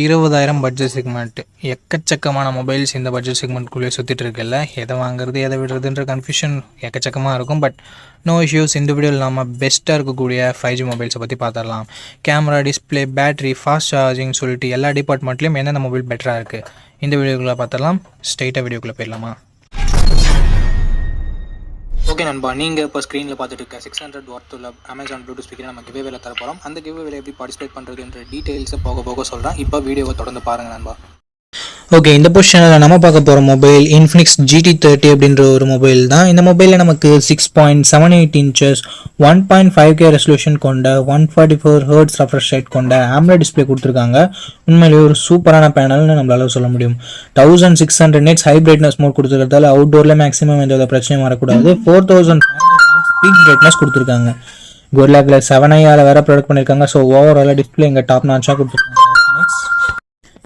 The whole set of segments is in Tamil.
இருபதாயிரம் பட்ஜெட் செக்மெண்ட் எக்கச்சக்கமான மொபைல்ஸ் இந்த பட்ஜெட் செக்மெண்ட்குள்ளே சுற்றிட்டு இருக்குல்ல? எதை வாங்குறது எதை விடுறதுன்ற கன்ஃபியூஷன் எக்கச்சக்கமாக இருக்கும். பட் நோ இஷ்யூஸ் இந்த வீடியோ நம்ம பெஸ்ட்டாக இருக்கக்கூடிய ஃபைவ் ஜி மொபைல்ஸை பற்றி பார்த்துடலாம் camera display battery fast charging சொல்லிட்டு எல்லா டிபார்ட்மெண்ட்லேயும் என்னென்ன மொபைல் பெட்டராக இருக்குது இந்த வீடியோக்குள்ளே பார்த்துடலாம் ஸ்ட்ரைட்டாக வீடியோக்குள்ளே போயிடலாமா? ஓகே நண்பா நீங்கள் இப்போ ஸ்க்ரீனில் பார்த்துட்டு இருக்க சிக்ஸ் ஹண்ட்ரட் வாட் உள்ள அமேசான் ப்ளூடூத் ஸ்பீக்கர் நம்ம கிவே வேலை தர போகிறோம் அந்த கிவே வேலை எப்படி பார்ட்டிசிபேட் பண்ணுறதுன்ற டீட்டெயில்ஸை போக போக சொல்கிறேன் இப்போ வீடியோவை தொடர்ந்து பாருங்கள் நண்பா. ஓகே இந்த பொசிஷனில் நம்ம பார்க்க போகிற மொபைல் இன்ஃபினிக்ஸ் ஜிடி தேர்ட்டி அப்படின்ற ஒரு மொபைல் தான். இந்த மொபைலில் நமக்கு six point seven eight inches one point five K resolution கொண்ட one forty four hertz refresh rate கொண்ட ஆம்லெட் டிஸ்பிளே கொடுத்துருக்காங்க. உண்மையிலேயே ஒரு சூப்பரான பேனல்னு நம்மளால சொல்ல முடியும். Thousand six hundred nits high brightness mode கொடுத்துருக்கிறதால அவுட்டோரில் மேக்ஸிமம் எந்த வித பிரச்சனையும் வரக்கூடாது. ஃபோர் தௌசண்ட் பீக் பிரைட்னஸ் கொடுத்துருக்காங்க. கொரில்லா கிளாஸ் செவன் ஐயாவில் வேறு ப்ரொடக்ட் பண்ணியிருக்காங்க ஸோ ஓவராலாக டிஸ்பிளே இங்கே டாப் நாச்சாக கொடுத்துருக்காங்க.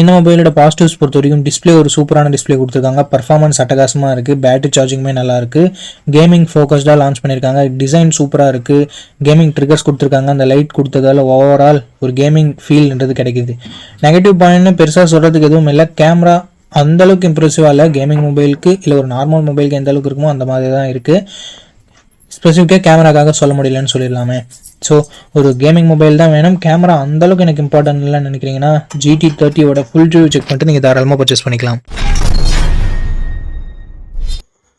இந்த மொபைலோட பாசிட்டிவ்ஸ் பொறுத்த வரைக்கும் டிஸ்பிளே ஒரு சூப்பரான டிஸ்பிளே கொடுத்துருக்காங்க. பர்ஃபார்மன்ஸ் அட்டகாசமாக இருக்குது பேட்டரி சார்ஜிங்குமே நல்லா இருக்குது கேமிங் ஃபோக்கஸ்டாக லான்ச் பண்ணியிருக்காங்க டிசைன் சூப்பராக இருக்குது கேமிங் ட்ரிகர்ஸ் கொடுத்துருக்காங்க. அந்த லைட் கொடுத்ததால ஓவரால் ஒரு கேமிங் ஃபீல்ன்றது கிடைக்குது. நெகட்டிவ் பாயிண்ட்னு பெருசாக சொல்கிறதுக்கு எதுவும் இல்லை. கேமரா அந்தளவுக்கு இம்ப்ரெசிவாக இல்லை. கேமிங் மொபைலுக்கு இல்லை ஒரு நார்மல் மொபைலுக்கு எந்த அளவுக்கு இருக்குமோ அந்த மாதிரி தான் இருக்குது ஸ்பெசிஃபிக்காக கேமராக்காக சொல்ல முடியலன்னு சொல்லிடலாமே. ஸோ ஒரு கேமிங் மொபைல் தான் வேணும். கேமரா அந்தளவுக்கு எனக்கு இம்பார்ட்டன்ட் இல்லைன்னு நினைக்கிறீங்கன்னா ஜிடி தேர்ட்டியோட ஃபுல் ரிவ்யூ செக் பண்ணிட்டு நீங்கள் தாராளமாக பர்ச்சேஸ் பண்ணிக்கலாம்.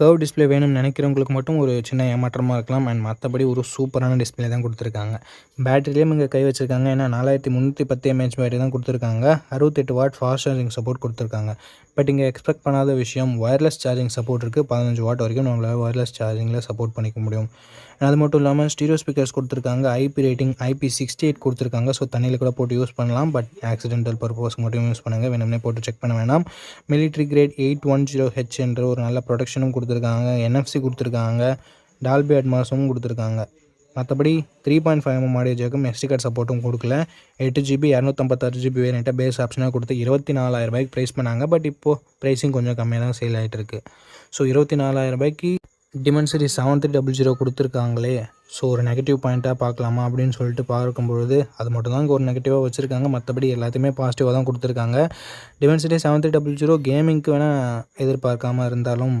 கர்வ் டிஸ்பிளே வேணும்னு நினைக்கிறவங்களுக்கு மட்டும் ஒரு சின்ன ஏமாற்றமாக இருக்கலாம். அண்ட் மற்றபடி ஒரு சூப்பரான டிஸ்பிளே தான் கொடுத்துருக்காங்க. பேட்டரிலேயும் இங்கே கை வச்சிருக்காங்க. ஏன்னா நாலாயிரத்தி முந்நூற்றி பத்து எம்ஏஹெச் பேட்டரி தான் கொடுத்துருக்காங்க. அறுபத்தெட்டு வாட் ஃபாஸ்ட் சார்ஜிங் சப்போர்ட் கொடுத்துருக்காங்க. பட் இங்கே எக்ஸ்பெக்ட் பண்ணாத விஷயம் ஒயர்லெஸ் சார்ஜிங் சப்போர்ட் இருக்குது பதினஞ்சு வாட் வரைக்கும் நம்மளால் ஒயர்லெஸ் சார்ஜிங்கில் சப்போர்ட் பண்ணிக்க முடியும். அது மட்டும் இல்லாமல் ஸ்டீரியோ ஸ்பீக்கர்ஸ் கொடுத்துருக்காங்க. IP rating IP sixty eight கொடுத்துருக்காங்க. ஸோ தண்ணியில் கூட போட்டு யூஸ் பண்ணலாம். பட் ஆக்சிடென்டல் பர்பஸ் மட்டும் யூஸ் பண்ணுங்கள் வேணும்னே போட்டு செக் பண்ண வேணாம். Military grade eight one zero H என்ற ஒரு நல்ல ப்ரொடக்ஷனும் கொடுத்துருக்காங்க. என்எஃப்சி கொடுத்துருக்காங்க. டால்பி அட்மாஸும் கொடுத்துருக்காங்க. மற்றபடி three point five M mm audio ஜேக்கும் SD card சப்போர்ட்டும் கொடுக்கல. எட்டு ஜிபி இரநூத்தம்பத்தாறு ஜிபி வேரியண்ட்டை பேஸ் ஆப்ஷனாக கொடுத்து இருபத்தி நாலாயிரம் ரூபாய்க்கு ப்ரைஸ் பண்ணாங்க. பட் இப்போது ப்ரைஸிங் கொஞ்சம் கம்மியாக தான் சேல் ஆகிட்டு இருக்கு. ஸோ இருபத்தி நாலாயிரம் Dimensity Dimensity seven three double zero கொடுத்துருக்காங்களே. So ஒரு நெகட்டிவ் பாயிண்ட்டாக பார்க்கலாமா அப்படின்னு சொல்லிட்டு பார்க்கும்பொழுது அது மட்டும்தான் இங்கே ஒரு நெகட்டிவாக வச்சுருக்காங்க. மற்றபடி எல்லாத்தையுமே பாசிட்டிவாக தான் கொடுத்துருக்காங்க. Dimensity seven three double zero கேமிங்க்கு வேணால் எதிர்பார்க்காம இருந்தாலும்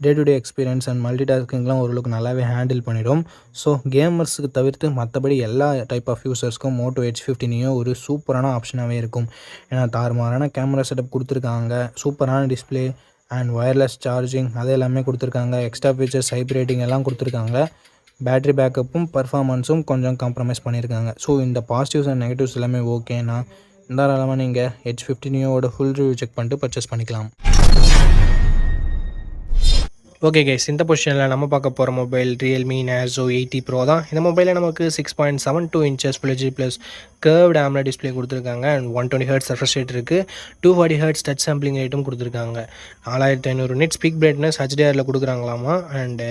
day to day experience and multi டாஸ்கிங்லாம் ஓரளவுக்கு நல்லாவே ஹேண்டில் பண்ணிடும். ஸோ கேமர்ஸுக்கு தவிர்த்து மற்றபடி எல்லா டைப் ஆஃப் யூசர்ஸ்க்கும் மோட்டோ ஹெச் ஃபிஃப்டினையும் ஒரு சூப்பரான ஆப்ஷனாகவே இருக்கும். ஏன்னா தாறுமாறான கேமரா செட்டப் கொடுத்துருக்காங்க. சூப்பரான டிஸ்பிளே அண்ட் ஒயர்லெஸ் சார்ஜிங் அது எல்லாமே கொடுத்துருக்காங்க. எக்ஸ்ட்ரா ஃபீச்சர்ஸ் ஹைப்ரேட்டிங் எல்லாம் கொடுத்துருக்காங்க. பேட்ரி பேக்கப்பும் பர்ஃபார்மன்ஸும் கொஞ்சம் காம்ப்ரமைஸ் பண்ணியிருக்காங்க. ஸோ இந்த பாசிட்டிவ்ஸ் அண்ட் நெகட்டிவ்ஸ் எல்லாமே ஓகேனா தாராளமாக நீங்கள் ஹெச் ஃபிஃப்டினியோட ஃபுல் ரிவ்யூ செக் பண்ணிட்டு பர்ச்சேஸ் பண்ணிக்கலாம். ஓகே கைஸ் இந்த பொசிஷனில் நம்ம பார்க்க போகிற mobile Realme Narzo eighty pro தான். இந்த மொபைலில் நமக்கு six point seven two inches full HD plus curved AMOLED display கொடுத்துருக்காங்க. And one twenty hertz refresh rate இருக்குது two forty hertz touch sampling ரேட்டும் கொடுத்துருக்காங்க. நாலாயிரத்தி ஐநூறு நெட் ஸ்பீக் பிரைட்னஸ் ஹெச்டிஆரில் கொடுக்குறாங்களாமா? And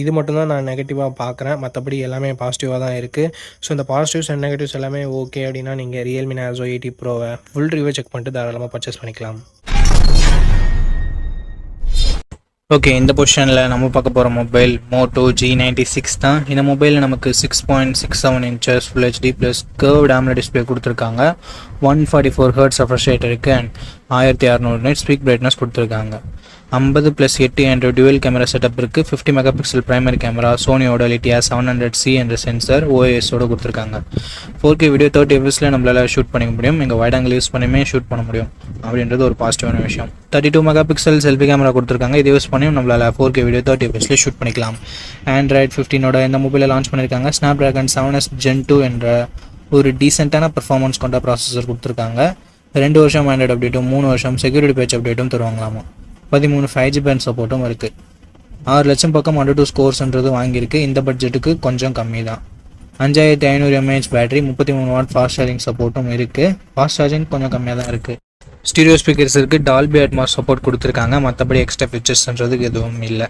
இது மட்டும்தான் நான் நெகட்டிவாக பார்க்குறேன். மற்றபடி எல்லாமே பாசிட்டிவாக தான் இருக்குது ஸோ இந்த பாசிட்டிவ்ஸ் அண்ட் நெகட்டிவ்ஸ் எல்லாமே ஓகே அப்படின்னா நீங்கள் ரியல்மி நேசோ எயிட்டி ப்ரோவை ஃபுல் ரிவ்யூ செக் பண்ணிட்டு தாராளமாக பர்ச்சேஸ் பண்ணிக்கலாம். ஓகே இந்த பொசிஷனில் நம்ம பார்க்க போகிற mobile Moto G ninety six தான். இந்த மொபைலில் நமக்கு six point six seven inches full HD plus curve AMOLED display கொடுத்துருக்காங்க. One forty four hertz refresh rate இருக்குது அண்ட் ஆயிரத்தி அறநூறு நைட் ஸ்பீக் பிரைட்னஸ் கொடுத்துருக்காங்க. ஐம்பது ப்ளஸ் எட்டு என்ற டுவெல் கேமரா செட்டப் இருக்குது fifty mega pixel primary camera சோனியோட Lytia seven hundred C என்ற சென்சர் ஓஎஸோட கொடுத்துருக்காங்க. ஃபோர் கே வீடியோ தேர்ட்டி எஃப்எஸில் நம்மளால் ஷூட் பண்ணிக்க முடியும். எங்கள் வைட் யூஸ் பண்ணியுமே ஷூட் பண்ண முடியும். அப்படின்றது ஒரு பாசிட்டிவான விஷயம். Thirty two mega pixel selfie camera கொடுத்துருக்காங்க. இதை யூஸ் பண்ணியும் நம்மளால் ஃபோர் கே வீடியோ தேர்ட்டி எஃப்எஸில் ஷூட் பண்ணிக்கலாம். ஆண்ட்ராய்ட் ஃபிஃப்டினோட இந்த மொபைலில் லான்ச் பண்ணியிருக்காங்க Snapdragon seven S gen two என்ற ஒரு டீசெண்டான பர்ஃபார்மன்ஸ் கொண்ட ப்ராசஸர் கொடுத்துருக்காங்க. ரெண்டு வருஷம் ஆண்ட்ராய்டு அப்டேட்டும் மூணு வருஷம் செக்யூரிட்டி பேட்ச் அப்டேட்டும் தருவாங்களாமா? பதிமூணு ஃபைவ் ஜி பேண்ட் சப்போர்ட்டும் இருக்குது ஆறு லட்சம் பக்கம் அண்டர் டூ ஸ்கோர்ஸ்ன்றது வாங்கியிருக்கு. இந்த பட்ஜெட்டுக்கு கொஞ்சம் கம்மி தான் அஞ்சாயிரத்தி ஐநூறு எம்ஏஹெச் பேட்டரி முப்பத்தி மூணு வாட் ஃபாஸ்ட் சார்ஜிங் சப்போர்ட்டும் இருக்குது ஃபாஸ்ட் சார்ஜிங் கொஞ்சம் கம்மியாக தான் இருக்குது ஸ்டீரியோ ஸ்பீக்கர்ஸுக்கு டால்பி அட்மாஸ் சப்போர்ட் கொடுத்துருக்காங்க. மற்றபடி எக்ஸ்ட்ரா ஃபீச்சர்ஸ்ன்றதுக்கு எதுவும் இல்லை.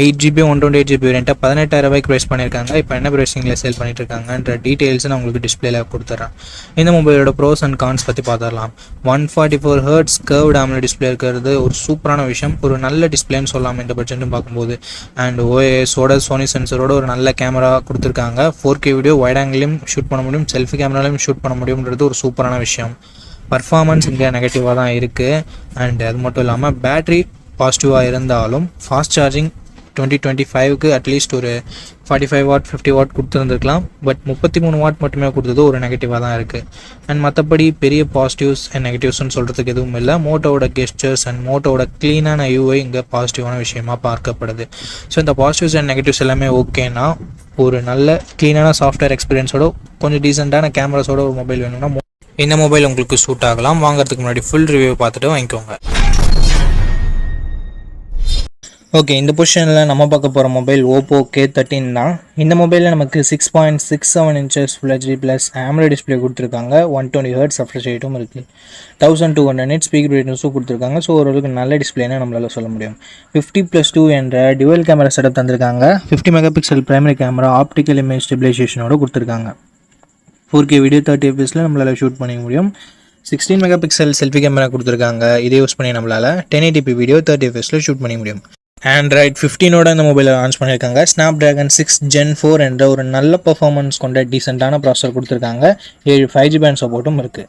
Eight GB one twenty eight GB ரெண்ட்டாக பதினெட்டாயிரம் ரூபாய்க்கு ப்ரைஸ் பண்ணியிருக்காங்க இப்போ என்ன ப்ரைஸிங்கில் சேல் பண்ணிட்டு இருக்காங்கன்ற டீட்டெயில்ஸ் நான் உங்களுக்கு டிஸ்பிளேல கொடுத்துட்றேன் இந்த மொபைலோட ப்ரோஸ் அண்ட் கான்ஸ் பற்றி பார்த்துடலாம். One forty four hertz curve AMOLED display இருக்கிறது ஒரு சூப்பரான விஷயம். ஒரு நல்ல டிஸ்பிளேன்னு சொல்லலாம் இந்த பட்ஜெட்னு பார்க்கும்போது. அண்ட் ஓஎஸோட சோனி சென்சரோட ஒரு நல்ல கேமரா கொடுத்துருக்காங்க. ஃபோர் கே வீடியோ வைட் ஆங்கிலையும் ஷூட் பண்ண முடியும். செல்ஃபி கேமராலையும் ஷூட் பண்ண முடியும்ன்றது ஒரு சூப்பரான விஷயம். பர்ஃபார்மன்ஸ் இங்கே நெகட்டிவாக தான் இருக்குது அண்ட் அது மட்டும் இல்லாமல் பேட்ரி பாசிட்டிவாக இருந்தாலும் ஃபாஸ்ட் சார்ஜிங் டுவெண்ட்டி டுவெண்ட்டி ஃபைவ்க்கு அட்லீஸ்ட் ஒரு forty five watt fifty watt கொடுத்துருந்துருக்கலாம். But முப்பத்தி மூணு வாட் மட்டுமே கொடுத்தது ஒரு நெகட்டிவாக தான் இருக்குது அண்ட் மற்றபடி பெரிய பாசிட்டிவ்ஸ் அண்ட் நெகட்டிவ்ஸ்னு சொல்கிறதுக்கு எதுவும் இல்லை. மோட்டோவோட கெஸ்டர்ஸ் அண்ட் மோட்டோவோட க்ளீனான யூஐ இங்கே பாசிட்டிவான விஷயமா பார்க்கப்படுது. ஸோ இந்த பாசிட்டிவ்ஸ் அண்ட் நெகட்டிவ்ஸ் எல்லாமே ஓகேனா ஒரு நல்ல க்ளீனான சாஃப்ட்வேர் எக்ஸ்பீரியன்ஸோட கொஞ்சம் டீசெண்டான கேமராஸோட ஒரு மொபைல் வேணும்னா இந்த மொபைல் உங்களுக்கு சூட் ஆகலாம். வாங்குறதுக்கு முன்னாடி ஃபுல் ரிவ்யூ பார்த்துட்டு வாங்கிக்கோங்க. ஓகே இந்த பொசிஷனில் நம்ம பார்க்க போகிற மொபைல் ஓப்போ கே தேர்ட்டின் தான். இந்த மொபைலில் நமக்கு six point six seven inches full HD plus AMOLED display கொடுத்துருக்காங்க. ஒன் டுவெண்ட்டி ஹர்ட்ஸ் ரெஃப்ரெஷ் ரேட்டும் இருக்குது thousand two hundred nits peak ரேட்ஸும் கொடுத்துருக்காங்க. ஸோ ஓரளவுக்கு நல்ல டிஸ்பிளேன்னு நம்மளால் சொல்ல முடியும். ஃபிஃப்டி ப்ளஸ் டூ என்ற டிவல் கேமரா செட்டப் தந்திருக்காங்க. Fifty mega pixel primary camera optical image ஸ்டெபிலைசேஷனோட கொடுத்துருக்காங்க. ஃபோர் கே வீடியோ தேர்ட்டி எஃபிஎஸில் நம்மளால் ஷூட் பண்ணிக்க முடியும். Sixteen mega pixel selfie camera கொடுத்துருக்காங்க. இதை யூஸ் பண்ணி நம்மளால் ten eighty P video thirty எஃபிஎஸில் shoot பண்ணிக்க முடியும். ஆண்ட்ராய்ட் ஃபிஃப்டீனோட இந்த மொபைலை லான்ச் பண்ணியிருக்காங்க. Snapdragon six gen four என்ற ஒரு நல்ல பர்ஃபார்மன்ஸ் கொண்ட டீசெண்டான ப்ராசஸர் கொடுத்துருக்காங்க. ஏழு ஃபைவ் ஜி பேண்ட் சப்போர்ட்டும் இருக்குது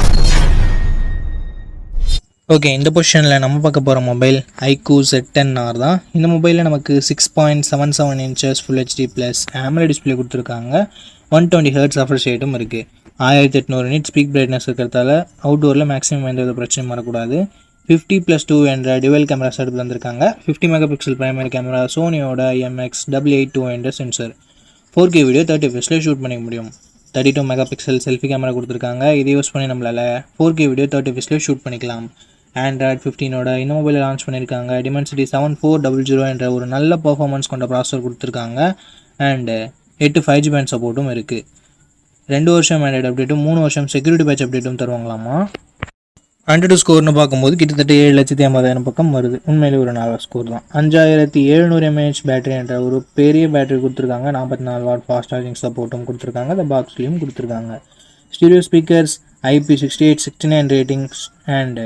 ஓகே இந்த பொசிஷனில் நம்ம பார்க்க போகிற mobile iQOO Z ten R தான். இந்த மொபைலில் நமக்கு six point seven seven inches full HD plus AMOLED display கொடுத்துருக்காங்க. ஒன் டுவெண்ட்டி ஹர்ட்ஸ் ஆஃபர் ஷேட்டும் இருக்குது ஆயிரத்தி எட்நூறு நிட் ஸ்பீக் பிரைட்னஸ் இருக்கிறதால அவுட்டோரில் மேக்ஸிமம் எந்த ஒரு பிரச்சனையும் வரக்கூடாது. ஃபிஃப்டி ப்ளஸ் டூ என்ற டுவெல் கேமரா செட் வந்திருக்காங்க fifty mega pixel primary camera சோனியோட MX double eight two என்ற sensor four K video thirty ஃபெஸ்ட்டில் shoot பண்ணிக்க முடியும். Thirty two mega pixel selfie camera கொடுத்துருக்காங்க. இதை யூஸ் பண்ணி நம்மளால் ஃபோர் கே வீடியோ தேர்ட்டி ஃபெஸ்ட்டில் ஷூட் பண்ணிக்கலாம். ஆண்ட்ராய்ட் ஃபிஃப்டீனோட இந்த மொபைலை லான்ச் பண்ணியிருக்காங்க Dimensity seven four double zero என்ற ஒரு நல்ல பர்ஃபார்மன்ஸ் கொண்ட ப்ராசஸர் கொடுத்துருக்காங்க. அண்டு எட்டு ஃபைவ் ஜி பேண்ட் சப்போர்ட்டும் இருக்குது ரெண்டு வருஷம் ஆண்ட்ராய்டு அப்டேட்டும் மூணு வருஷம் செக்யூரிட்டி பேட்ச் அப்டேட்டும் தருவாங்களாமா ஹண்ட்ரட் ஸ்கோர்னு பார்க்கும்போது கிட்டத்தட்ட ஏழு லட்சத்தி ஐம்பதாயிரம் பக்கம் வருது. உண்மையிலே ஒரு நல்ல ஸ்கோர் தான். அஞ்சாயிரத்தி எழுநூறு எம்ஏஹெச் பேட்டரி என்ற ஒரு பெரிய பேட்டரி கொடுத்துருக்காங்க. நாற்பத்தி நாலு வாட் ஃபாஸ்ட் சார்ஜிங் சப்போர்ட்டும் கொடுத்துருக்காங்க. அந்த பாக்ஸ்லேயும் கொடுத்துருக்காங்க. Stereo speakers IP sixty eight sixty nine ratings and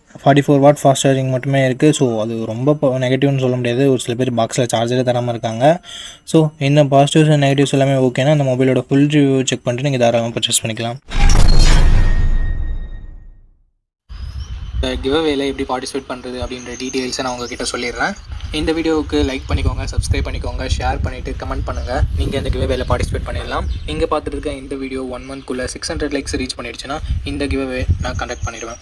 Forty four watt fast charging மட்டுமே இருக்குது ஸோ அது ரொம்ப நெகட்டிவ்னு சொல்ல முடியாது. ஒரு சில பேர் பாக்ஸில் சார்ஜரே தராமல் இருக்காங்க. ஸோ இந்த பாசிட்டிவ்ஸ் அண்ட் நெகட்டிவ்ஸ் எல்லாமே ஓகேனா அந்த மொபைலோட ஃபுல் ரிவ்யூ செக் பண்ணிட்டு நீங்கள் தாராளமாக பர்ச்சேஸ் பண்ணிக்கலாம். இந்த கிவ்அவேல எப்படி பார்ட்டிசிபேட் பண்ணுறது அப்படின்ற டீட்டெயில்ஸை நான் உங்ககிட்ட சொல்லிடுறேன். இந்த வீடியோவுக்கு லைக் பண்ணிக்கோங்க சப்ஸ்கிரைப் பண்ணிக்கோங்க ஷேர் பண்ணிவிட்டு கமெண்ட் பண்ணுங்கள் நீங்கள் இந்த கிவ்அவேல பார்ட்டிசிபேட் பண்ணிடலாம். நீங்கள் பார்த்துட்டு இருக்க இந்த வீடியோ ஒன் மந்த்குள்ளே சிக்ஸ் ஹண்ட்ரட் லைக்ஸ் ரீச் பண்ணிடுச்சுன்னா இந்த கிவ்அவே நான் கண்டக்ட் பண்ணிடுவேன்.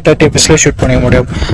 தேர்ட்டி எபிஎஸ்ல ஷூட் பண்ணிக்க முடியும்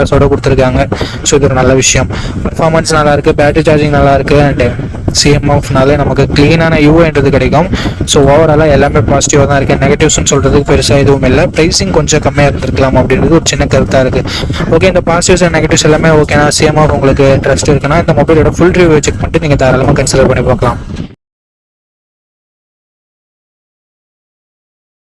கேமராஸோட கொடுத்துருக்காங்க. ஸோ இது ஒரு நல்ல விஷயம். பர்ஃபார்மன்ஸ் நல்லா இருக்கு பேட்டரி சார்ஜிங் நல்லா இருக்கு அண்ட் சிஎம்எஃப்னாலே நமக்கு க்ளீனான யூஏன்றது கிடைக்கும். ஸோ ஓவராலாக எல்லாமே பாசிட்டிவாக தான் இருக்குது நெகட்டிவ்ஸ்னு சொல்கிறதுக்கு பெருசாக எதுவும் இல்லை. ப்ரைஸிங் கொஞ்சம் கம்மியாக இருந்திருக்கலாம் அப்படின்றது ஒரு சின்ன கருத்தாக இருக்குது ஓகே இந்த பாசிட்டிவ்ஸ் அண்ட் நெகட்டிவ்ஸ் எல்லாமே ஓகேனா சிஎம்ஆர் உங்களுக்கு ட்ரஸ்ட் இருக்குன்னா இந்த மொபைலோட ஃபுல் ரிவ்யூ செக் பண்ணிட்டு நீங்கள் தாராளமாக கன்சிடர் பண்ணி பார்க்கலாம்.